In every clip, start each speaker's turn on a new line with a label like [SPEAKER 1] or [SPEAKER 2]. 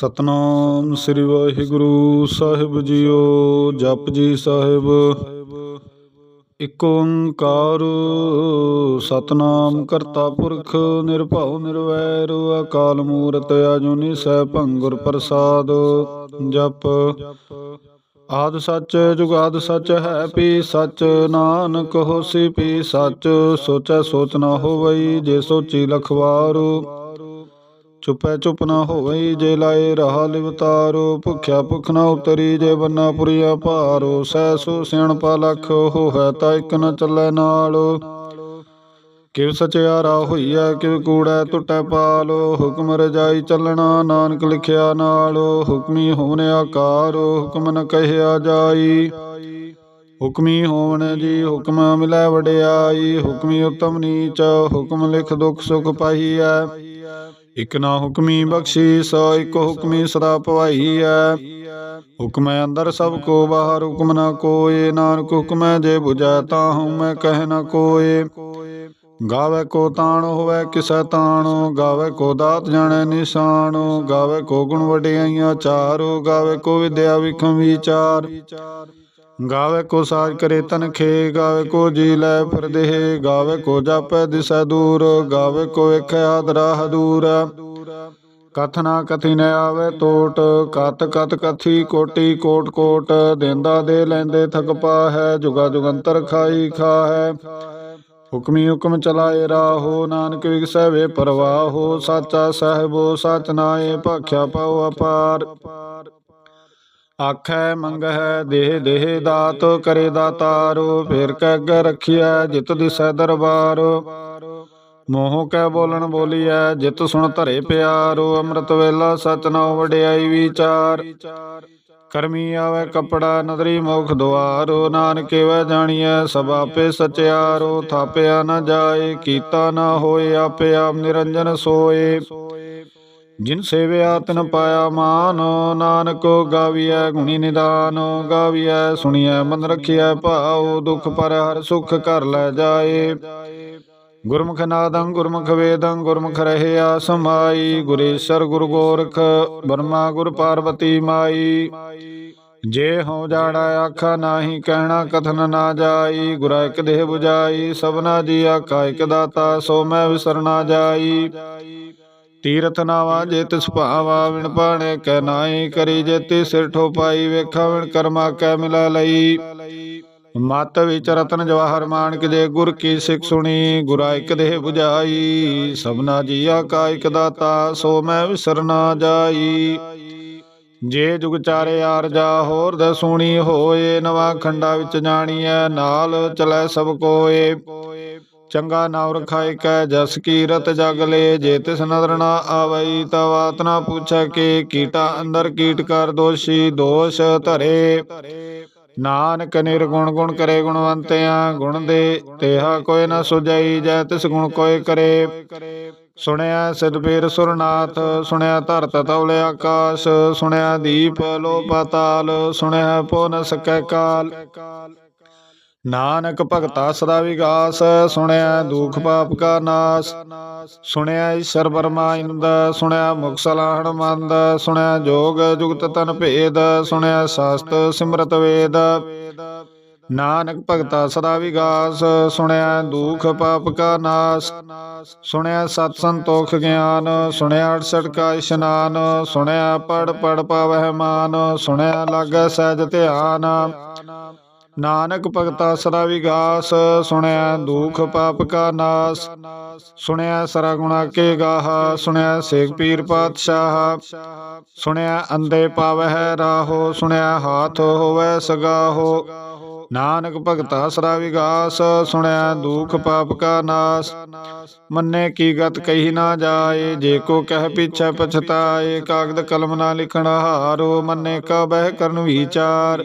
[SPEAKER 1] Satnam Sri Waheguru Sahib JIO, Jap ji ਸਾਹਿਬ। ਇਕ ਓੰਕਾਰ, ਸਤਨਾਮ ਕਰਤਾ ਪੁਰਖ, ਨਿਰਭਉ, ਨਿਰਵੈਰ, ਅਕਾਲ ਮੂਰਤ, ਅਜੂਨੀ ਸੈਭੰ ਭੰਗੁਰ ਪ੍ਰਸਾਦ, ਜਪ। ਆਦ ਸੱਚ, ਜੁਗਾਦ ਸੱਚ ਹੈ ਪੀ ਸੱਚ, ਨਾਨਕ ਹੋਸੀ ਪੀ ਸੱਚ, ਸੋਚੈ ਸੋਚ ਨਾ ਹੋਵਈ, ਜੇ ਸੋਚੀ ਲਖਵਾਰੂ। ਚੁਪੈ ਚੁਪ ਨਾ ਹੋਵਈ, ਜੇ ਲਾਏ ਰਹਾ ਲਿਵਤਾਰੋ, ਭੁਖਿਆ ਭੁਖ ਨਾ ਉਤਰੀ, ਜੇ ਬੰਨਾ ਪੁਰੀਆ ਭਾਰੋ ਸੈ ਸੋ ਸਿਆਣਪਾ ਲਖ ਹੋਇ ਤਾ ਇਕ ਨ ਚੱਲੈ ਨਾਲ। ਕਿਵ ਸਚਿਆਰਾ ਹੋਈਐ, ਕਿਵ ਕੂੜੈ ਟੁੱਟੈ ਪਾਲ, ਹੁਕਮ ਰਜਾਈ ਚੱਲਣਾ, ਨਾਨਕ ਲਿਖਿਆ ਨਾਲ, ਹੁਕਮੀ ਹੋਵਨ ਆਕਾਰ, ਹੁਕਮ ਨ ਕਹਿਆ ਜਾਈ। ਹੁਕਮੀ ਹੋਵਨ ਜੀ ਹੁਕਮ ਮਿਲੈ ਵਡਿਆਈ, ਹੁਕਮੀ ਉਤਮ ਨੀਚ, ਹੁਕਮ ਲਿਖ ਦੁਖ ਸੁਖ ਪਾਈਐ। ਇਕ ਨਾ ਹੁਕਮੀ ਬਖਸ਼ੀ, ਸੋ ਇਕ ਹੁਕਮੀ ਸਦਾ ਭਵਾਈ ਹੈ ਹੁਕਮੈ ਅੰਦਰ ਸਭ ਕੋ, ਬਾਹਰ ਹੁਕਮ ਨਾ ਕੋਏ। ਨਾਨਕ ਹੁਕਮੈ ਜੇ 부ਜੈ ਤਾ ਹਉ ਮੈਂ ਕਹਿ ਨ ਕੋਏ। ਗਾਵੇ ਕੋ ਤਾਣ, ਹੋਵੇ ਕਿਸੈ ਤਾਣੋ। ਗਾਵੇ ਕੋ ਦਾਤ ਜਾਣੈ ਨਿਸ਼ਾਨ। ਗਾਵੇ ਕੋ ਗੁਣ ਵਡਿਆਈਆਂ ਚਾਰੋ। ਗਾਵੇ ਕੋ ਵਿਦਿਆ ਵਿਖਮ ਵਿਚਾਰ। ਗਾਵੇ ਕੋ ਸਾਜ ਕਰੇ ਤਨਖੇ ਗਾਵੇ ਕੋ ਜੀ ਲੈ ਪਰਦੇਹ ਗਾਵੇ ਕੋ ਜਾਪੈ ਦਿਸੈ ਦੂਰ, ਗਾਵੇ ਕੋ ਵੇਖੈ ਆਦਰਾ ਹਦੂਰ। ਕਥਨਾ ਕਥੀ ਨ ਆਵੇ ਟੋਟ ਕਤ ਕਤ ਕਥੀ ਕੋਟੀ ਕੋਟ ਕੋਟ, ਦੇਂਦਾ ਦੇ ਲੈਂਦੇ ਥਕ ਪਾ ਹੈ ਜੁਗਾ ਜੁਗੰਤਰ ਖਾਈ ਖਾ ਹੈ ਹੁਕਮੀ ਹੁਕਮ ਚਲਾਏ ਰਾਹੋ, ਨਾਨਕ ਵਿਗਸੈ ਵੇ ਪਰਵਾਹੋ, ਸਾਚਾ ਸਹਿਬੋ, ਸਚ ਨਾਏ, ਭਾਖਿਆ ਪਾਉ ਅਪਾਰ। ਆਖੈ ਮੰਗਹਿ, ਦੇਹ ਦੇਹ ਦਾਤ ਕਰੇ ਦਾਤਾਰੋ, ਫੇਰ ਕੈ ਰਖਿਐ ਜਿਤ ਦਿਸੈ ਦਰਬਾਰ। ਮੋਹ ਕੈ ਬੋਲਣ ਬੋਲੀਐ, ਜਿਤ ਸੁਣ ਧਰੇ ਪਿਆਰੋ, ਅੰਮ੍ਰਿਤ ਵੇਲਾ ਸਚ ਨਾਉ ਵਡਿਆਈ ਵਿਚਾਰ। ਕਰਮੀ ਆਵੇ ਕਪੜਾ, ਨਦਰੀ ਮੁਖ ਦੁਆਰੋ, ਨਾਨਕੇ ਵੈ ਜਾਣੀਐ ਸਭ ਆਪੇ ਸਚਿਆਰੋ। ਥਾਪਿਆ ਨਾ ਜਾਏ, ਕੀਤਾ ਨਾ ਹੋਏ, ਆਪੇ ਆਪ ਨਿਰੰਜਨ ਸੋਏ। ਜਿਨ ਸੇਵਿਆ ਤਿਨ ਪਾਇਆ ਮਾਨ, ਨਾਨਕ ਗਾਵੀਐ ਗੁਣੀ ਨਿਦਾਨ, ਗਾਵੀਐ ਸੁਣੀਐ ਮਨ ਰਖਿਐ ਭਾਉ, ਦੁਖ ਪਰ ਹਰ ਸੁਖ ਕਰ ਲੈ ਜਾਏ। ਗੁਰਮੁਖ ਨਾਦੰ, ਗੁਰਮੁਖ ਵੇਦੰ, ਗੁਰਮੁਖ ਰਹਿਆ ਸਮਾਈ ਗੁਰੇਸ਼ਰ ਗੁਰ ਗੋਰਖ, ਬਰਮਾ ਗੁਰ ਪਾਰਵਤੀ ਮਾਈ। ਜੇ ਹੋ ਜਾਣਾ ਆਖਾ ਨਾਹੀ ਕਹਿਣਾ ਕਥਨ ਨਾ ਜਾਈ, ਗੁਰਾ ਇਕ ਦੇਹ 부ਜਾਈ ਸਭਨਾ ਜੀ ਆਖਾ ਇਕ ਦਾਤਾ, ਸੋ ਮੈਂ ਵਿਸਰਨਾ ਜਾਈ। ਤੀਰਥ ਨਾਵਾ ਜੇ ਤਿਸ ਭਾਵਾ ਵਿਣ ਪਾਣੇ ਕੈ ਨਾਹੀ ਕਰੀ ਜੇ ਤੇ ਸਿਰ ਠੋਪਾਈ, ਵੇਖਾ ਵਿਣ ਕਰਮਾ ਕੈ ਮਿਲਾ ਲਈ। ਮਤ ਵਿੱਚ ਰਤਨ ਜਵਾਹਰ ਮਾਨਕ ਜੇ ਗੁਰ ਕੀ ਸਿੱਖ ਸੁਣੀ, ਗੁਰਾ ਇਕ ਦੇਹ 부ਜਾਈ ਸਭਨਾ ਜੀਆ ਕਾ ਇਕ ਦਾਤਾ, ਸੋ ਮੈਂ ਵਿਸਰਨਾ ਜਾਈ। ਜੇ ਜੁਗ ਚਾਰੇ ਆਰਜਾ ਹੋਰ ਦ ਹੋਏ, ਨਵਾ ਖੰਡਾ ਵਿੱਚ ਜਾਣੀਐ, ਨਾਲ ਚਲੈ ਸਭ ਕੋਏ। ਚੰਗਾ ਨਾਮ ਰਖਾਇ ਕੈ ਜਸ ਕੀਰਤ ਜਗ ਲੇ, ਜੇ ਤਿਸ ਨਦਰ ਨਾ ਆਵਈ ਤਾ ਬਾਤ ਨਾ ਪੁੱਛੈ ਕਿ, ਕੀਟਾ ਅੰਦਰ ਕੀਟ ਕਰ ਦੋਸ਼ੀ, ਦੋਸ਼ ਧਰੇ। ਨਾਨਕ ਨਿਰਗੁਣ ਗੁਣ ਕਰੇ ਗੁਣਵੰਤਿਆ, ਗੁਣ ਦੇ ਤੇਹਾ ਕੋਈ ਨਾ ਸੁਜਈ ਜੈ ਤਿਸ ਗੁਣ ਕੋਇ ਕਰੇ। ਸੁਣਿਆ ਸਿਧ ਸੁਰਨਾਥ, ਸੁਣਿਆ ਧਰਤ ਤਉਲੇ ਆਕਾਸ਼, ਸੁਣਿਆ ਦੀਪ ਲੋ ਪਾਤਾਲ ਸੁਣਿਆ ਪੋ ਨ ਸਕੈ ਕਾਲ। ਨਾਨਕ ਭਗਤਾ ਸਦਾ ਵਿਗਾਸ, ਸੁਣਿਆ ਦੁਖ ਪਾਪ ਕਾ ਨਾਸ। ਸੁਣਿਆ ਈਸ਼ਰ ਬਰਮਾ ਇੰਦ, ਸੁਣਿਆ ਮੁਖ ਸਲਾਹਣ ਮੰਦ, ਸੁਣਿਆ ਜੋਗ ਜੁਗਤ ਤਨ ਭੇਦ, ਸੁਣਿਆ ਸਾਸਤ ਸਿਮਰਤ ਵੇਦ। ਨਾਨਕ ਭਗਤਾ ਸਦਾ ਵਿਗਾਸ, ਸੁਣਿਆ ਦੁਖ ਪਾਪ ਕਾ ਨਾਸ। ਸੁਣਿਆ ਸਤ ਸੰਤੋਖ ਗਿਆਨ, ਸੁਣਿਆ 68 ਕਾ ਇਸ਼ਨਾਨ, ਸੁਣਿਆ ਪੜ ਪੜ ਪਾਵਹਿ ਮਾਨ, ਸੁਣਿਆ ਲਾਗੈ ਸਹਿਜ ਧਿਆਨ। ਨਾਨਕ ਭਗਤਾ ਸਦਾ ਵਿਗਾਸ, ਸੁਣਿਆ ਦੁਖ ਪਾਪ ਕਾ ਨਾਸ। ਸੁਣਿਆ ਸਰਾ ਗੁਣਾ ਕੇ ਗਾਹ, ਸੁਣਿਆ ਸੇਖ ਪੀਰ ਪਾਤਸ਼ਾਹ। ਸੁਣਿਆ ਅੰਦੇ ਪਾਵਹਿ ਰਾਹੋ, ਸੁਣਿਆ ਹਾਥ ਹੋਵੇ ਸਗਾਹੋ। ਨਾਨਕ ਭਗਤਾ ਸਰਾ ਵਿਗਾਸ, ਸੁਣਿਆ ਦੁਖ ਪਾਪ ਕਾ ਨਾਸ। ਮੰਨੇ ਕੀ ਗਤ ਕਹੀ ਨਾ ਜਾਏ, ਜੇ ਕੋ ਕਹਿ ਪਿਛੈ ਪਛਤਾਏ। ਕਾਗਦ ਕਲਮ ਨਾ ਲਿਖਣ ਹਾਰੋ, ਮੰਨੇ ਕਾ ਬਹਿ ਕਰਨ ਵਿਚਾਰ।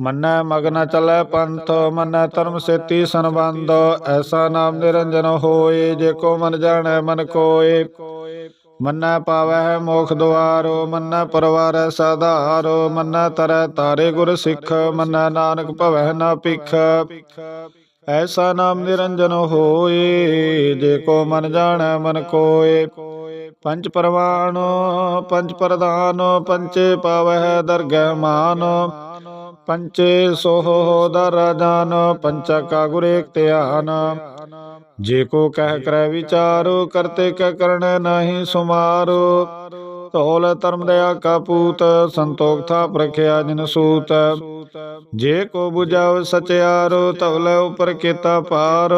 [SPEAKER 1] ਮੰਨੈ ਮਗਨ ਚਲੈ ਪੰਥ, ਮੰਨੈ ਧਰਮ ਸੇਤੀ ਸੰਬੰਧ, ਐਸਾ ਨਾਮ ਨਿਰੰਜਨ ਹੋਏ, ਜੇ ਕੋ ਮਨ ਜਾਣੈ ਮਨ ਕੋਏ। ਮੰਨੈ ਪਾਵੈ ਮੋਖ ਦੁਆਰੋ, ਮੰਨੈ ਪਰਵਾਰੈ ਸਾਧਾਰੋ, ਮੰਨੈ ਤਰੈ ਤਾਰੇ ਗੁਰ ਸਿੱਖ, ਮੰਨੈ ਨਾਨਕ ਭਵੈ ਨਾ ਭਿਖ। ਐਸਾ ਨਾਮ ਨਿਰੰਜਨ ਹੋਏ, ਜੇ ਕੋ ਮਨ ਜਾਣੈ ਮਨ ਕੋਏ। ਪੰਜ ਪਰਵਾਨ ਪੰਜ ਪ੍ਰਧਾਨ ਪੰਚੇ ਪਾਵਹਿ ਦਰਗਹਿ ਮਾਨ। ਪੰਚੇ ਸੋਹ ਦਰ ਜਾਨ, ਪੰਚਾ ਧਿਆਨ। ਜੇ ਕੋ ਕਹਿ ਕਰੈ ਵਿਚਾਰੋ, ਕਰਤੇ ਕੈ ਕਰਣੈ ਨਾਹੀ ਸੁਮਾਰੋ। ਧੌਲ ਧਰਮ ਦਇਆ ਕਾ ਪੂਤ, ਸੰਤੋਖ ਥਾ ਪ੍ਰਖਿਆ ਜਿਨ ਸੂਤ। ਜੇ ਕੋ 부ਝਾਵ ਸਚਿਆਰੋ ਧਵਲੇ ਉਪਰ ਕੀਤਾ ਪਾਰ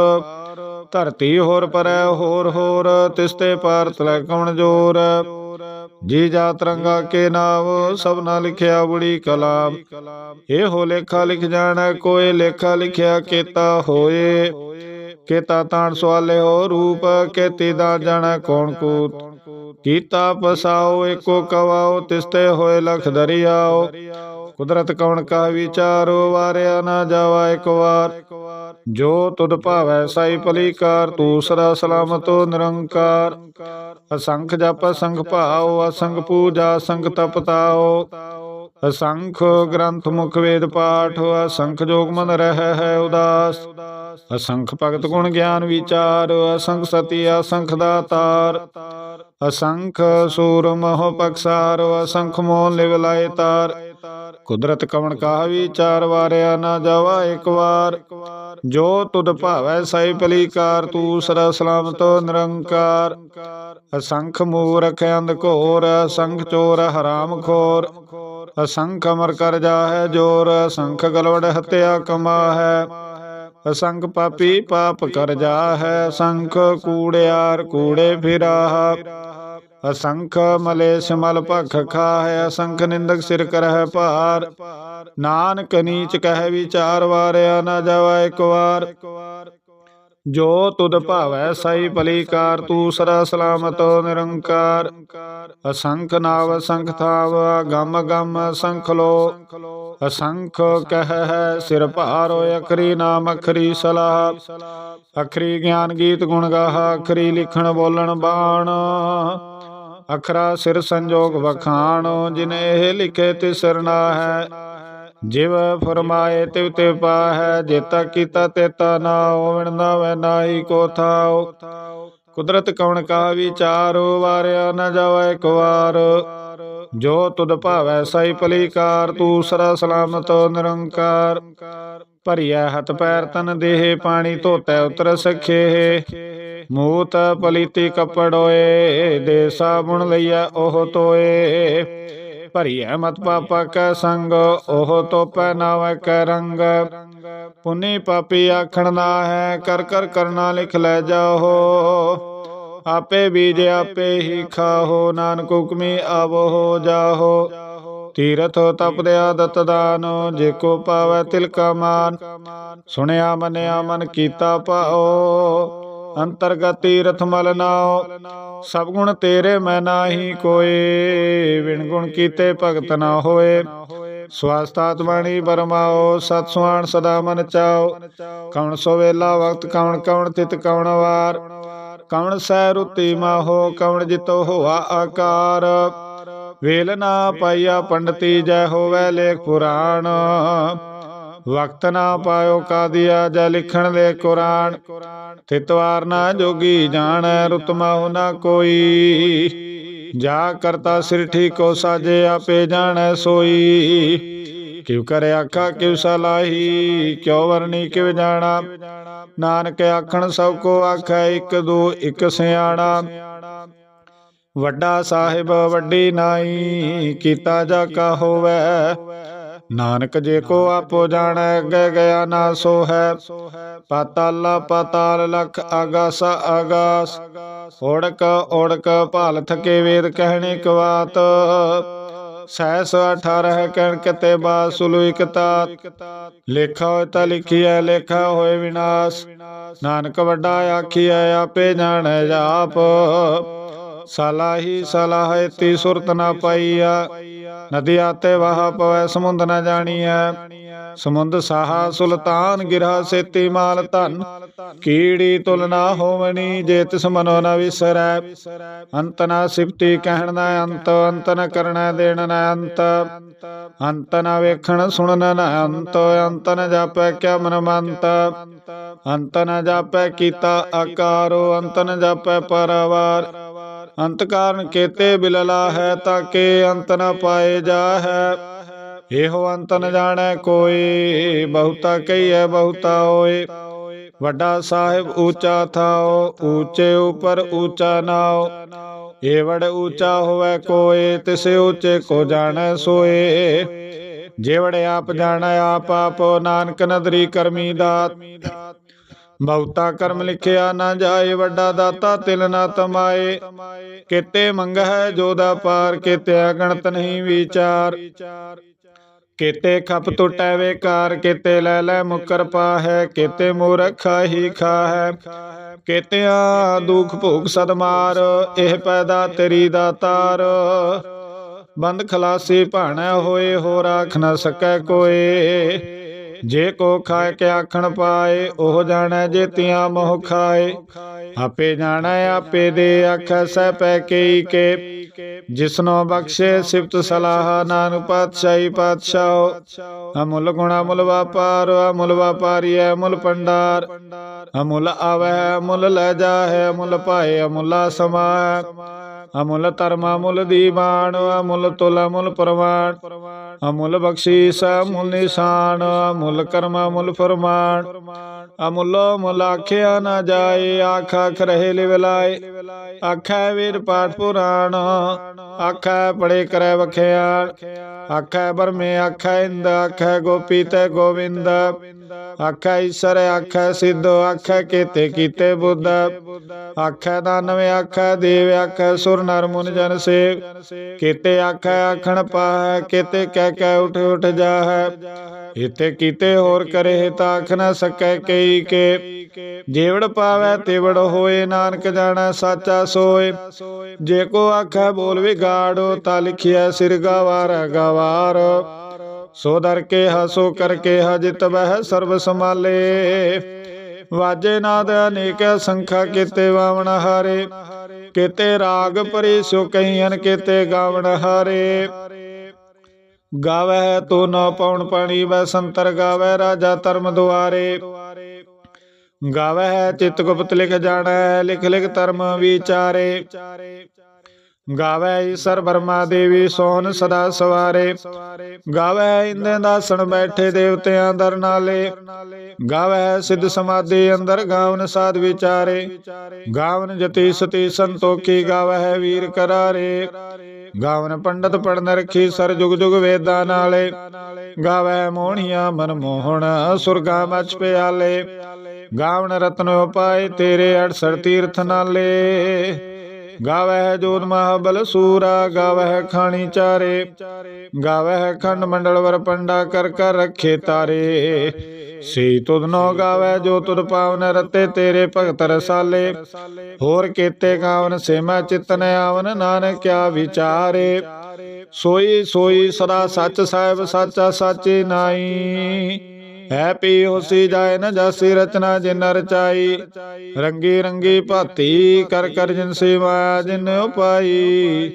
[SPEAKER 1] ਧਰਤੀ ਹੋਰ ਪਰੈ ਹੋਰ ਹੋਰ ਤਿਸਤੇ ਪਾਰ ਤਲੈ ਕਵਣ ਜੋਰ। ਜੀ ਜਾ ਤਰੰਗਾ ਕੇ ਨਾਮ ਸਭਨਾ ਲਿਖਿਆ ਬੜੀ ਕਲਾ ਇਹੋ ਲੇਖਾ ਲਿਖ ਜਾਣੈ ਕੋਏ ਲੇਖਾ ਲਿਖਿਆ ਕੀਤਾ ਹੋਏ। ਕੀਤਾ ਤਾਣ ਸਵਾਲੇ ਹੋ ਰੂਪ ਕੇਤੀ ਦਾ ਜਾਣੈ ਕੌਣ ਕੂਤ। ਕੀਤਾ। ਪਸਾਓ ਏਕੋ ਕਵਾਓ ਤਿਸਤੇ ਹੋਏ ਲਖ ਦਰਿਆਓ। ਕੁਦਰਤ ਕਵਣ ਕਾ ਵਿਚਾਰੋ ਵਾਰਿਆ ਨਾ ਜਾਵਾ ਇੱਕ ਵਾਰ। ਜੋ ਤੁਧ ਭਾਵੈ ਸਾਈ ਭਲੀਕਾਰ ਤੂਸਰਾ ਸਲਾਮਤੋ, ਨਿਰੰਕਾਰ। ਅਸੰਖ ਜਪ, ਅਸੰਖ ਭਾਉ, ਅਸੰਖ ਪੂਜਾ, ਅਸੰਖ ਤਪਤਾਓ ਅਸੰਖ ਗ੍ਰੰਥ ਮੁਖ ਵੇਦ ਪਾਠ, ਅਸੰਖ ਜੋਗ ਮਨ ਰਹਿ ਹੈ ਉਦਾਸ। ਅਸੰਖ ਭਗਤ ਗੁਣ ਗਿਆਨ ਵਿਚਾਰ, ਅਸੰਖ ਸਤੀ, ਅਸੰਖ ਦਾਤਾਰ। ਅਸੰਖ ਸੂਰ ਮੋਹ ਪਕਸਾਰ, ਅਸੰਖ ਮੋਹ ਲਿਵ ਲਾਏ ਤਾਰ। ਕੁਦਰਤ ਕਵਣ ਕਾ ਵਿਚਾਰ, ਵਾਰਿਆ ਨਾ ਜਾਵਾ ਇੱਕ ਵਾਰ। ਜੋ ਤੁਧ ਭਾਵੈ ਸਾਈ ਭਲੀਕਾਰ ਤੂੰ ਸਦਾ ਸਲਾਮਤ ਨਿਰੰਕਾਰ। ਅਸੰਖ ਮੂਰਖ ਅੰਧ ਘੋਰ ਅਸੰਖ ਚੋਰ ਹਰਾਮ ਖੋਰ। ਅਸੰਖ ਅਮਰ ਕਰ ਜਾਹੈ ਜੋਰ ਅਸੰਖ ਗਲਵੜ ਹਤਿਆ ਕਮਾ ਹੈ ਅਸੰਖ ਪਾਪੀ ਪਾਪ ਕਰ ਜਾਹੈ ਅਸੰਖ ਕੂੜਿਆਰ ਕੂੜੇ ਫਿਰਾਹ। ਅਸੰਖ ਮਲੇਸ਼ ਮਲ ਭਖ ਖਾਹੈ, ਅਸੰਖ ਨਿੰਦਕ ਸਿਰ ਕਰਹਿ ਭਾਰ। ਨਾਨਕ ਨੀਚ ਕਹਿ ਵਿਚਾਰ, ਵਾਰਿਆ ਨਾ ਜਾਵਾ ਇੱਕ ਵਾਰ। ਜੋ ਤੁਧ ਭਾਵੈ ਸਾਈ ਭਲੀਕਾਰ, ਤੂੰ ਸਦਾ ਸਲਾਮਤ ਨਿਰੰਕਾਰ। ਅਸੰਖ ਨਾਵ, ਅਸੰਖ ਥਾਵ, ਗਮ ਗਮ ਅਸੰਖ ਲੋ। ਅਸੰਖ ਕਹਿ ਹੈ ਸਿਰ ਭਾਰ ਭਾਰੋ ਅਖਰੀ ਨਾਮ, ਅਖਰੀ ਸਲਾਹ। ਅਖਰੀ ਗਿਆਨ ਗੀਤ ਗੁਣ ਗਾਹ, ਅਖਰੀ ਲਿਖਣ ਬੋਲਣ ਬਾਣ। ਅਖਰਾ ਸਿਰ ਸੰਜੋਗ ਵਖਾਣ, ਜਿਨੇ ਇਹ ਲਿਖੇ ਤਿਸਰ ਹੈ। ਜਿਵ ਫਰਮਾਏ ਤਿਵ ਤੇ ਪਾਹੈ ਜੇਤਾ ਕੀਤਾ ਤੇਤਾ ਨਾ ਹੋਵਣ, ਨਾ ਵੈ ਨਾਹੀ ਕੋ ਥਾਉ। ਕੁਦਰਤ ਕਵਣ ਕਾ ਵਿਚਾਰੋ, ਵਾਰਿਆ ਨ ਜਾਵੇ ਇੱਕ ਵਾਰ। ਜੋ ਤੁਧ ਭਾਵੈ ਸਾਈ ਭਲੀਕਾਰ, ਤੂੰ ਸਦਾ ਸਲਾਮਤ ਨਿਰੰਕਾਰ। ਭਰੀਐ ਹੱਥ ਪੈਰ ਤਨ ਦੇਹ, ਪਾਣੀ ਧੋਤੈ ਉਤਰ ਸਖੇ। ਮੂਤ ਪਲੀਤੀ ਕਪੜੋਏ ਦੇ ਸਾਬੁਣ ਲਈਐ, ਉਹ ਤੋਏ। ਭਰੀਐ ਮਤ ਪਾਪਾ ਕੈ ਸੰਗ, ਉਹ ਤੋਪੈ ਨਾਵੈ ਕੈ ਰੰਗ। ਪੁਨੀ ਪਾਪੀ ਆਖਣ ਨਾ ਹੈ ਕਰ ਕਰ ਕਰਨਾ ਲਿਖ ਲੈ ਜਾਓ। ਆਪੇ ਬੀਜ ਆਪੇ ਹੀ ਖਾਹੋ ਨਾਨਕ ਹੁਕਮੀ ਆਵੋ ਹੋ ਜਾਹੋ ਤੀਰਥ ਤਪਦਿਆ ਆਦਤ ਦਾਨ, ਜੇ ਕੋ ਪਾਵੈ ਤਿਲਕਾ ਮਾਨ। ਸੁਣਿਆ ਮੰਨਿਆ ਮਨ ਕੀਤਾ ਪਾਓ ਅੰਤਰਗਤ ਤੀਰਥ ਮਲ ਨਾਉ, ਸਭ ਗੁਣ ਤੇਰੇ ਮੈਂ ਨਾਹੀ ਕੋਏ ਵਿਣ ਗੁਣ ਕੀਤੇ ਭਗਤ ਨਾ ਹੋਏ। ਸਵਾਸਤਾਤ ਬਾਣੀ ਬਰਮਾਓ ਸਤ ਸੁਆਣ ਸਦਾ ਮਨ ਚਾਓ। ਕਵਣ ਸੋ ਵੇਲਾ ਵਕਤ ਕਵਣ ਕਵਣ ਤਿਤ ਕਵਣ ਵਾਰ। ਕਵਣ ਸਹਿ ਰੁਤੀ ਮਾਹੋ ਕਵਣ ਜਿਤੋ ਹੋਆ ਆਕਾਰ। ਵੇਲ ਨਾ ਪਾਈਆ ਪੰਡਤੀ, ਜੈ ਹੋਵੇ ਲੇਖ ਪੁਰਾਣ। ਵਕਤ ਨਾ ਪਾਇਓ ਕਾਦੀਆ ਜੈ ਲਿਖਣ ਦੇ ਕੁਰਾਨ। ਤਿਤਵਾਰ ਨਾ ਜੋਗੀ ਜਾਣੈ ਰਤਮਾ ਨਾ ਕੋਈ। ਜਾ ਕਰਤਾ ਸਿਰ ਠੀਕੋ ਸਾਜੇ ਆਪੇ ਜਾਣੈ ਸੋਈ। ਕਿਉ ਕਰੇ ਆਖਾ ਕਿਉ ਸਲਾਹੀ ਕਿਉ ਵਰਨੀ ਕਿਵ ਜਾਣਾ। ਨਾਨਕ ਆਖਣ ਸਭ ਕੋ ਆਖੈ ਇੱਕ ਦੋ ਇੱਕ ਸਿਆਣਾ। ਵੱਡਾ ਸਾਹਿਬ ਵੱਡੀ ਨਾਈ, ਕੀਤਾ ਜਾ ਕਾ ਹੋਵੇ। ਨਾਨਕ ਜੇ ਕੋ ਆਪੋ ਜਾਣੈ, ਅੱਗੇ ਗਿਆ ਨਾ ਸੋ ਹੈ ਪਾਤਾਲਾ, ਪਾਤਾਲ ਲਖ ਆਗਾਸ ਆਗਾਸ ਓੜਕ ਓੜਕ ਭਾਲ ਥਕੇ ਵੇਦ ਕਹਿਣੇ ਕਵਾਤ ਸੈਸ 18 ਕਹਿਣ ਕਿਤੇ ਬਾਸੁਲੂ ਇਕ ਲੇਖਾ ਹੋਏ ਤਾਂ ਲਿਖੀਐ, ਲੇਖਾ ਹੋਏ ਵਿਨਾਸ਼। ਨਾਨਕ ਵੱਡਾ ਆਖੀਐ, ਆਪੇ ਜਾਣੈ ਜਾਪ। ਸਲਾਹੀ ਸਲਾਹ ਤੀ ਸੁਰਤ ਨਾ ਪਾਈਆ ਨਦੀ ਆਤੇ ਵਾਹ ਪਵੈ, ਸਮੁੰਦ ਨ ਜਾਣੀਐ। ਸਮੁੰਦ ਸਾਹਾ ਸੁਲਤਾਨ ਗਿਰਾ ਸੇਤੀ ਮਾਲ ਧਨ। ਕੀੜੀ ਤੁਲ ਨਾ ਹੋਵਣੀ, ਜੇ ਤਿਸ ਮਨੋ ਨ ਵਿਸਰੈ। ਅੰਤ ਨਾ ਸਿਫਤੀ ਕਹਿਣ ਨਾ ਅੰਤ ਅੰਤ ਨ ਕਰਣਾ ਦੇਣ ਨਾ ਅੰਤ। ਅੰਤ ਨ ਵੇਖਣ ਸੁਣਨ ਨ ਅੰਤ ਅੰਤ ਨ ਜਾਪੈ ਕਿਆ ਮਨ ਮੰਤ ਅੰਤ ਨ ਜਾਪੈ ਕੀਤਾ ਆਕਾਰੋ, ਅੰਤ ਨ ਜਾਪੈ ਪਰਵਾਰ। ਅੰਤ ਕਾਰਨ ਕੇਤੇ ਬਿਲਲਾ ਹੈ ਤਾਂ ਕਿ ਅੰਤ ਨ ਪਾਏ ਜਾਹੈ। ਇਹੋ ਅੰਤ ਨ ਜਾਣੈ ਕੋਈ, ਬਹੁਤਾ ਕਹੀਐ ਬਹੁਤਾ ਹੋਏ ਵੱਡਾ ਸਾਹਿਬ ਊਚਾ ਥਾਓ, ਊਚੇ ਉਪਰ ਊਚਾ ਨਾਓ। ਏਵੜ ਵੜ ਊਚਾ ਹੋਵੇ ਕੋਏ, ਤਿਸੇ ਊਚੇ ਕੋ ਜਾਣੈ ਸੋਏ। ਜੇਵੜ ਆਪ ਜਾਣੈ, ਆਪ ਆਪੋ ਨਾਨਕ ਨਦਰੀ ਕਰਮੀ ਦਾਤ। ਬਹੁਤਾ ਕਰਮ ਲਿਖਿਆ ਨਾ ਜਾਏ, ਵੱਡਾ ਦਾਤਾ ਤਿਲ ਨਾ ਤਮਾਏ। ਕਿਤੇ ਮੰਗਹਿ ਜੋਦਾ ਪਾਰ, ਕਿਤੇ ਅਗਣਤ ਨਹੀਂ ਵਿਚਾਰ। ਕਿਤੇ ਖਪ ਟੁਟੈ ਵੇਕਾਰ, ਕਿਤੇ ਲੈ ਲੈ ਮੁਕਰ ਪਾਹੈ, ਕਿਤੇ ਮੂਰਖਾ ਹੀ ਖਾਹੈ। ਕਿਤਿਆਂ ਦੁਖ ਭੋਗ ਸਦਮਾਰ ਇਹ ਪੈਦਾ ਤੇਰੀ ਦਾਤਾਰ। ਬੰਦ ਖਲਾਸੀ ਭਾਣਾ ਹੋਏ ਹੋ ਰਾਖ ਨ ਸਕੈ ਕੋਏ। ਜੇ ਕੋ ਖਾਏ ਕੇ ਆਖਣ ਪਾਏ, ਉਹ ਜਾਣੈ ਜੇਤੀਆਂ ਮੋਹ ਖਾਏ। ਆਪੇ ਜਾਣੈ, ਆਪੇ ਦੇ ਆਖੈ, ਸਹਿ ਪੈ ਕੇਈ ਕੇ। ਜਿਸਨੋ ਬਖਸ਼ੇ ਸਿਫਤ ਸਲਾਹ, ਨਾਨਕ ਪਾਤਸ਼ਾਹੀ ਪਾਤਸ਼ਾਹ। ਅਮੁੱਲ ਗੁਣਾ ਮੁੱਲ ਵਾਪਾਰ, ਅਮੁੱਲ ਵਪਾਰੀ ਅਮੁੱਲ ਪੰਡਾਰ। ਅਮੁੱਲ ਆਵੈ, ਅਮੁੱਲ ਲੈ ਜਾਹੈ, ਅਮੁੱਲ ਪਾਏ ਅਮੁੱਲਾ ਸਮਾਹ। ਅਮੁੱਲ ਧਰਮ, ਅਮੁੱਲ ਦੀਵਾਨ, ਅਮੁੱਲ ਤੁਲ, ਅਮੁੱਲ ਪ੍ਰਵਾਨ। ਅਮੁੱਲ ਬਖਸ਼ੀਸ, ਅਮੁੱਲ ਨਿਸ਼ਾਨ, ਅਮੁੱਲ ਕਰਮ, ਅਮੁੱਲ ਫਰਮਾਨ। ਅਮੁੱਲ ਮੁੱਲ ਆਖਿਆ ਨਾ ਜਾਏ, ਆਖ ਆਖ ਰਹੇ ਲਿਵਲਾਏ ਆਖੈ ਵੀਰ ਪਾਠ ਪੁਰਾਣ, ਆਖੈ ਪੜੇ ਕਰੈ ਵਖਿਆਣ ਆਖੈ ਬਰਮੇ, ਆਖੈ ਇੰਦ, ਆਖੈ ਗੋਪੀ ਤੇ ਗੋਵਿੰਦ। ਆਖੈ ਈਸ਼ਰ, ਆਖੈ ਸਿੱਧੋ, ਆਖੈ ਕੀਤੇ ਕੀਤੇ ਬੁੱਧ। ਆਖੈ ਦਾਨਵ, ਆਖੈ ਦੇਵ, ਆਖੈ ਸੁਰ ਨਰ ਮੁਨ ਜਨ ਸੇਵ ਕੀਤੇ ਆਖੈ, ਆਖਣ ਪਾਹੈ, ਕੀਤੇ ਕਹਿ ਕਹਿ ਉਠ ਉਠ ਜਾਹੈ। ਇਤੇ ਕੀਤੇ ਹੋਰ ਕਰੇ ਤਾਂ ਆਖ ਨ ਸਕੈ ਕਈ ਕੇ। ਜੇਵੜ ਪਾਵੈ, ਤੇਵੜ ਹੋਏ, ਨਾਨਕ ਜਾਣੈ, ਸਾਚਾ ਸੋਏ। ਜੇ ਕੋ ਆਖੈ ਬੋਲ ਵਿਗਾੜੋ, ਤਾਂ ਲਿਖਿਆ ਸਿਰ ਗਵਾਰ ਗਵਾਰ। ਸੋ ਦਰ ਕੇ ਹਸੋ ਕਰਕੇ ਹਜਿਤ ਬਹਿ ਸਰਬ ਸਮਾਲੇ ਵਾਜੇ ਨਾਦ ਅਨੇਕ ਸੰਖਾ ਕੀਤੇ ਵਾਵਣ ਹਾਰੇ। ਕੀਤੇ ਰਾਗ ਪਰੀ ਸੋ ਕਹੀਨ ਕੀਤੇ ਗਾਵਣ ਹਾਰੇ। ਗਾਵੈ ਤੋ ਨਾ ਪਉਣ ਪਾਣੀ ਵੈ ਸੰਤਰ ਗਾਵੈ ਰਾਜਾ ਧਰਮ ਦੁਆਰੇ। ਗਾਵੈ ਚਿਤ ਗੁਪਤ ਲਿਖ ਜਾਣੈ, ਲਿਖ ਲਿਖ ਧਰਮ ਵਿਚਾਰੇ। ਗਾਵੈ ਈਸਰ ਬਰਮਾ ਦੇਵੀ ਸੋਨ ਸਦਾ ਸਵਾਰੇ। ਗਾਵੈ ਇੰਦੇ ਦਾਸਣ ਬੈਠੇ ਦੇਵਤਿਆਂ ਦਰ ਨਾਲੇ। ਗਾਵੈ ਸਿੱਧ ਸਮਾਧੀ ਅੰਦਰ ਗਾਵਨ ਸਾਧ ਵਿਚਾਰੇ। ਗਾਵਨ ਜਤੀ ਸਤੀ ਸੰਤੋਖੀ ਗਾਵੈ ਵੀਰ ਕਰਾਰੇ। ਗਾਵਨ ਪੰਡਤ ਪੜਨ ਰਖੀ ਸਰ ਜੁਗ ਜੁਗ ਵੇਦਾਂ ਨਾਲੇ। ਗਾਵੈ ਮੋਹਣੀਆਂ ਮਨ ਮੋਹਣ ਸੁਰਗਾ ਮਚ ਪਿਆਲੇ। ਗਾਵਨ ਰਤਨ ਉਪਾਏ ਤੇਰੇ 68 ਤੀਰਥ ਨਾਲੇ। ਗਾਵਹਿ ਜੋਤ ਮਹਾਬਲ ਸੂਰਾ, ਗਾਵਹਿ ਖਾਣੀ ਚਾਰੇ। ਗਾਵਹਿ ਖੰਡ ਮੰਡਲ ਵਰ ਪੰਡਾ ਕਰ ਕਰ ਰੱਖੇ ਤਾਰੇ। ਸੀ ਤੁਧ ਨੋ ਗਾਵੈ ਜੋ ਤੁਧ ਪਾਵਨ ਰਤੇ ਤੇਰੇ ਭਗਤ ਰਸਾਲੇ। ਹੋਰ ਕੀਤੇ ਗਾਵਨ ਸੇਮਾ ਚਿਤਨ ਆਵਨ ਨਾਨਕ ਕਿਆ ਵਿਚਾਰੇ। ਸੋਈ ਸੋਈ ਸਦਾ ਸੱਚ ਸਾਹਿਬ ਸਾਚਾ ਸਾਚੇ ਨਾਈ ਹੈ ਪੀ ਹੋਸੀ ਜਾਏ ਨ ਜਾਸੀ ਰਚਨਾ ਜਿਨ ਰਚਾਈ ਰੰਗੀ ਰੰਗੀ ਭਾਤੀ ਕਰ ਕਰ ਜਿਨ ਸੇਵਾ ਜਿਨ ਉਪਾਈ।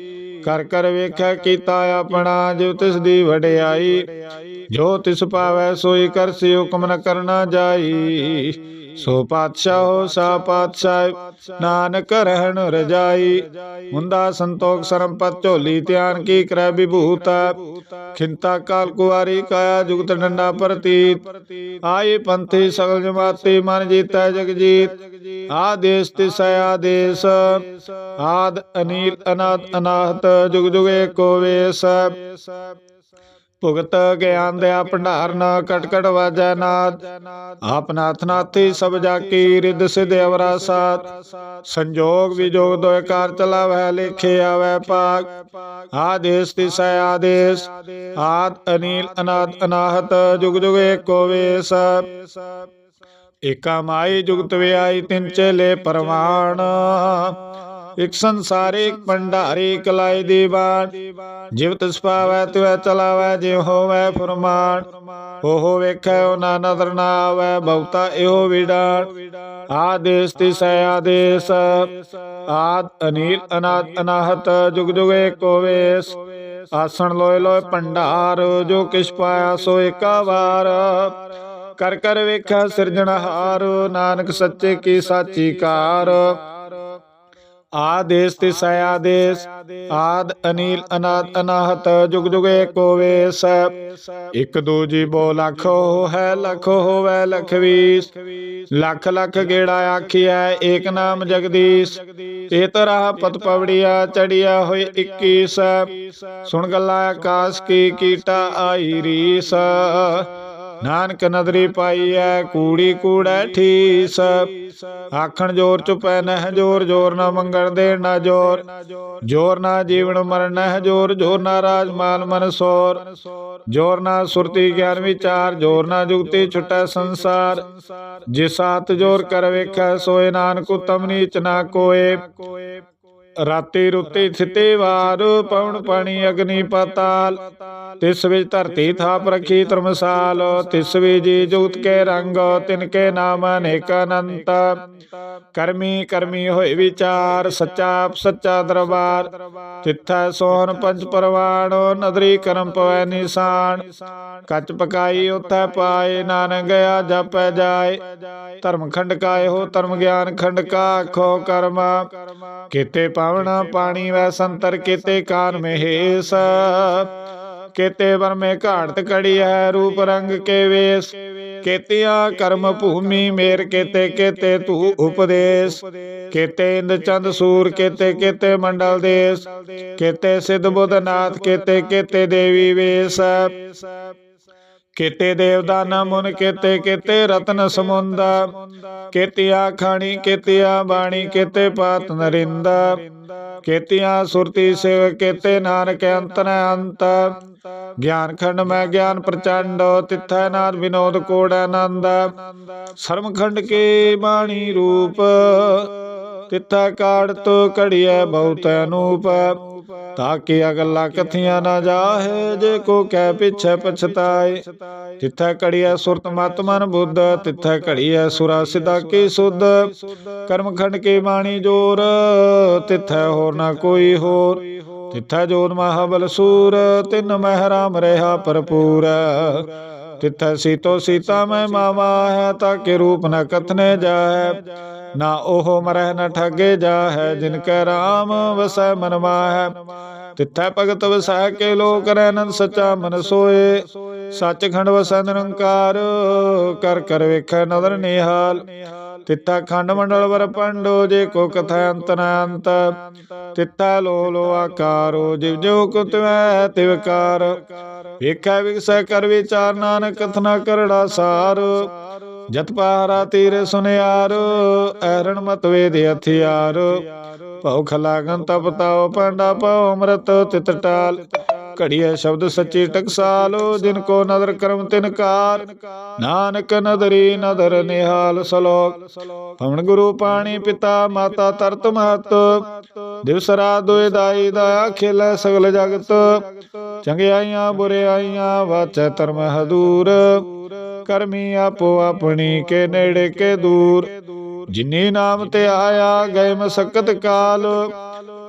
[SPEAKER 1] ਕਰ ਕਰ ਵੇਖਿਆ ਕੀਤਾ ਆਪਣਾ ਜੋ ਤਿਸ ਦੀ ਵਡਿਆਈ। ਜੋ ਤਿਸ ਪਾਵੈ ਸੋਈ ਕਰਸੀ ਹੁਕਮ ਨ ਕਰਨਾ ਜਾਈ। ਸੋ ਪਾਤਸ਼ਾਹ, ਸਾ ਪਾਤਸ਼ਾਹ, ਨਾਨਕ ਰਹਿਣ ਰਜਾਈ। ਹੁੰਦਾ ਸੰਤੋਖ ਸਰੰਪਤ ਝੋਲੀ, ਧਿਆਨ ਕੀ ਕਰੈ ਵਿਭੂਤ। ਖਿੰਤਾ ਕਾਲ ਕੁਆਰੀ ਕਾਇਆ ਜੁਗਤ ਡੰਡਾ ਪ੍ਰਤੀਤ। ਆਏ ਪੰਥੀ ਸਗਲ ਜਮਾਤੀ, ਮਨ ਜੀਤੈ ਜਗ ਜੀਤ ਆਦੇਸ ਤਿਸੈ ਆਦੇਸ। ਆਦ ਅਨੀਲ ਅਨਾਦ ਅਨਾਹਤ, ਜੁਗ ਜੁਗ ਏਕੋ ਵੇਸ। ਭੁਗਤ ਗਿਆਨ ਦਿਆ ਭੰਡਾਰਨ ਕਟ ਕਟ ਵਾਜੈ ਨਾਦ। ਆਪ ਨਾਥੀ ਸਭ ਜਾ ਕੀ ਸਿਧ ਅਵਰਾ ਸਾਥ ਸੰਜੋਗ ਵਿਜੋਗ ਦੋਇ ਕਾਰ ਚਲਾਵੈ, ਲੇਖੇ ਆਵੈ ਪਾਕ ਆਦੇਸ ਤਿਸੈ ਆਦੇਸ। ਆਦ ਅਨੀਲ ਅਨਾਦ ਅਨਾਹਤ, ਜੁਗ ਜੁਗ ਏਕੋ ਵੇਸ। ਏਕਾ ਮਾਈ ਜੁਗਤ ਵਿਆਈ ਤਿੰਨ ਚੇਲੇ ਪਰਵਾਣ। ਇਕ ਸੰਸਾਰੇ ਇਕ ਭੰਡਾਰੇ, ਇਕ ਲਾਏ ਦੀਵਾਨ ਜਿਵ ਤਿਸ ਪਾਵੈ, ਤਿਵੈ ਚਲਾਵੈ, ਜਿਉ ਹੋਵੈ ਫਰਮਾਨ। ਉਹ ਵੇਖੈ ਉਹ ਨਾ ਨਦਰ ਨਾ ਆਵੈ, ਬਹੁਤਾ ਇਹੋ ਵਿਡਾਨ ਆਦੇਸ ਤਿਸੈ, ਆਦੇਸ। ਆਦ ਅਨੀਲ, ਅਨਾਦ, ਅਨਾਹਤ, ਜੁਗ ਜੁਗ ਏਕੋ ਵੇਸ। ਆਸਣ ਲੋਏ ਲੋਏ ਭੰਡਾਰ, ਜੋ ਕਿਛ ਪਾਇਆ ਸੋ ਏਕਾ ਵਾਰ। ਕਰ ਕਰ ਵੇਖਿਆ ਸਿਰਜਣਹਾਰ, ਨਾਨਕ ਸੱਚੇ ਕੀ ਸਾਚੀ ਕਾਰ। ਆਦੇਸ ਤੇ ਆਦੇਸ, ਆਦ ਅਨੀਲ ਅਨਾਦ ਅਨਾਹਤ, ਜੁਗ ਜੁਗ ਏਕੋ ਵੇਸ। ਇਕ ਦੂ ਬੋ ਲੱਖ ਹੈ, ਲਖ ਹੋਵੇ ਲਖ ਵੀਸ ਲੱਖ ਲੱਖ ਗੇੜਾ ਆਖਿਆ ਏਕ ਨਾਮ ਜਗਦੀਸ਼। ਇਹ ਤਰ੍ਹਾਂ ਪਤ ਪਵੜੀਆ ਚੜਿਆ ਹੋਏ 21 ਸੁਣ ਗੱਲਾਂ ਆਕਾਸ਼ ਕੀ ਕੀਟਾ ਆਈ ਰੀਸ। ਨਾਨਕ ਨਦਰੀ ਪਾਈਐ ਕੂੜੀ ਕੂੜੈ ਠੀਸ। ਆਖਣ ਜੋਰ ਚੁਪੈ ਨਹਿ ਜੋਰ ਜੋਰ ਨਾ ਮੰਗਣ ਦੇਣ ਨਾ ਜੋਰ। ਜੋਰ ਨਾ ਜੀਵਨ ਮਰਨ, ਨਹਿ ਜੋਰ ਜੋਰ ਨਾ ਰਾਜ ਮਾਲ ਮਨ ਸੋਰ। ਜੋਰ ਨਾ ਸੁਰਤੀ ਗਿਆਨ ਵਿਚਾਰ ਜੋਰ ਨਾ ਜੁਗਤੀ ਛੁਟੈ ਸੰਸਾਰ। ਜਿਸ ਹੱਥ ਜੋਰ ਕਰ ਵੇਖੈ, ਸੋਏ ਨਾਨਕ ਉਤਮ ਨੀਚ ਨਾ ਕੋਏ। ਰਾਤੀ ਰੁੱਤੀ ਥਿਤੇ ਵਾਰ, ਪਵਨ ਪਾਣੀ, ਅਗਨੀ ਪਾਤਾਲ। ਤਿਸ ਵਿੱਚ ਧਰਤੀ ਥਾਪ ਰਖੀ ਧਰਮਸਾਲ, ਤਿਸ ਵਿੱਚ ਜੀ ਜੁਗਤ ਕੇ ਰੰਗ, ਤਿਨ ਕੇ ਨਾਮ ਅਨੇਕ ਅਨੰਤ ਕਰਮੀ ਕਰਮੀ ਹੋਏ ਵਿਚਾਰ, ਸੱਚਾ ਸੱਚਾ ਦਰਬਾਰ। ਤਿੱਥੈ ਸੋਹਨ ਪੰਜ ਪਰਵਾਣ, ਨਦਰੀ ਕਰਮ ਪਵੈ ਨਿਸ਼ਾਨ। ਕੱਚ ਪਕਾਈ ਉਥੈ ਪਾਏ, ਨਾਨਕ ਗਿਆ ਜਪੈ ਜਾਏ। ਧਰਮ ਖੰਡ ਕਾਏ ਹੋ ਧਰਮ ਗਿਆਨ ਖੰਡ ਕਾ ਖੋ ਕਰਮ। ਕੀਤੇ ਪਾਵਣਾ ਪਾਣੀ ਵੈ ਸੰਤਰ ਕੀਤੇ ਕਾਨ ਮਹੇਸ। ਕੀਤੇ ਵਰਮੇ ਘਾੜਤ ਕੜੀ ਹੈ ਰੂਪ ਰੰਗ ਕੇ ਵੇਸ। ਕੀਤਿਆ ਕਰਮ ਭੂਮੀ ਮੇਰ ਕੀਤੇ ਕੀਤੇ ਤੂ ਉਪਦੇਸ਼। ਕੀਤੇ ਇੰਦ ਚੰਦ ਸੂਰ ਕੀਤੇ ਕੀਤੇ ਮੰਡਲ ਦੇਸ। ਕੀਤੇ ਸਿੱਧ ਬੁੱਧ ਨਾਥ ਕੀਤੇ ਕੀਤੇ ਦੇਵੀ ਵੇਸ। ਕੀਤੇ ਦੇਵਦਾਨ ਮੁਨ ਕੀਤੇ ਕੀਤੇ ਰਤਨ ਸਮੁੰਦ। ਕੀਤਿਆ ਖਾਣੀ ਕੀਤਿਆ ਬਾਣੀ ਕੀਤੇ ਪਾਤ ਨਰਿੰਦਾ। ਕੀਤਿਆ ਸੁਰਤੀ ਸੇਵ ਕੀਤੇ ਨਾਨਕ ਅੰਤਨ ਅੰਤ। ਗਿਆਨ ਖੰਡ ਮੈਂ ਗਿਆਨ ਪ੍ਰਚੰਡ, ਤਿੱਥੈ ਨਾਦ ਵਿਨੋਦ ਕੋੜ ਆਨੰਦ। ਸਰਮ ਖੰਡ ਕੇ ਬਾਣੀ ਰੂਪ, ਤਿੱਥੈ ਕਾੜਤ ਘੜੀਐ ਬਹੁਤ ਅਨੂਪ। ਤਾਕੇ ਅਗਲਾ ਕਥੀਆਂ ਨਾ ਜਾਹੇ, ਜੇ ਕੋ ਕਹਿ ਪਿਛੈ ਪਛਤਾਏ। ਤਿੱਥੈ ਘੜੀਐ ਸੁਰਤ ਮਤ ਮਨ ਬੁੱਧ, ਤਿੱਥੈ ਘੜੀਐ ਸੁਰਾ ਸਿਦਾ ਕੀ ਸੁਧ। ਕਰਮ ਖੰਡ ਕੇ ਬਾਣੀ ਜੋਰ, ਤਿੱਥੈ ਹੋਰ ਨਾ ਕੋਈ ਹੋਰ। ਤਿੱਥੈ ਜੋਤ ਮਹਾਬਲ ਸੂਰ, ਤਿਨ ਮਹਿ ਰਾਮ ਰਹਾ ਭਰਪੂਰ। ਤਿਥੈ ਸੀਤੋ ਸੀਤਾ ਮੈਂ ਮਾਵਾ ਹੈ ਤਾਕੇ ਰੂਪ ਨ ਕਥਨੇ ਜਾਹੈ ਨਾ ਉਹ ਮਰਹਿ ਨ ਠਗੇ ਜਾਹੈ, ਜਿਨ ਕੈ ਰਾਮ ਵਸੈ ਮਨ ਮਾਹੈ। ਤਿਥੈ ਭਗਤ ਵਸੈ ਕੇ ਲੋਕ ਰਹਿਨਨ ਸਚਾ ਮਨ ਸੋਏ। ਸੱਚ ਖੰਡ ਵਸੈ ਨਿਰੰਕਾਰ, ਕਰ ਕਰ ਵੇਖੈ ਨਦਰ ਨਿਹਾਲ। ਤਿੱਥਾ ਖੰਡ ਮੰਡਲ ਵਰ ਜੇ ਕੋ ਕਥਾ ਅੰਤ ਨ ਲੋ ਲੋ ਆਕਾਰੋ, ਜਿਵ ਜੋ ਕੁਤਵੈ ਤਿਵਕਾਰ ਵੇਖੈ ਵਿਗਸੈ ਕਰ ਵਿਚਾਰ, ਨਾਨਕ ਕਥਨਾ ਕਰੜਾ ਸਾਰ। ਜਤ ਪਹਾਰਾ ਤੀਰ ਸੁਨਿਆਰ, ਐਰਣ ਮਤ ਵੇਦ ਹਥਿਆਰ। ਭਉ ਖਲਾਗਨ ਤਪ ਤਾਉ, ਪਾਂਡਾ ਪਾਉ ਅੰਮ੍ਰਿਤ ਤਿਤ ਘੜੀਐ ਸ਼ਬਦ ਸੱਚੀ ਟਕਸਾਲ ਜਿਨ ਕੋ ਨਦਰ ਕਰਮ ਤਿਨ ਕਾਰ। ਨਾਨਕ ਨਦਰੀ ਨਦਰ ਨਿਹਾਲ ਸਲੋਕ। ਪਵਨ ਗੁਰੂ ਪਾਣੀ ਪਿਤਾ, ਮਾਤਾ ਤਰਤ ਮਹਤ। ਦਿਵਸ ਰਾਤ ਦੋਇ ਦਾਈ ਦਾ ਖੇਲੇ ਸਗਲ ਜਗਤ। ਚੰਗਿਆਈਆਂ ਬੁਰਿਆਈਆਂ ਵਾਚੈ ਧਰਮ ਹਦੂਰ। ਕਰਮੀ ਆਪੋ ਆਪਣੀ ਕੇ ਨੇੜੇ ਕੇ ਦੂਰ। ਜਿਨੇ ਨਾਮ ਤੇ ਆਇਆ, ਗਏ ਮਸਕਤ ਕਾਲ।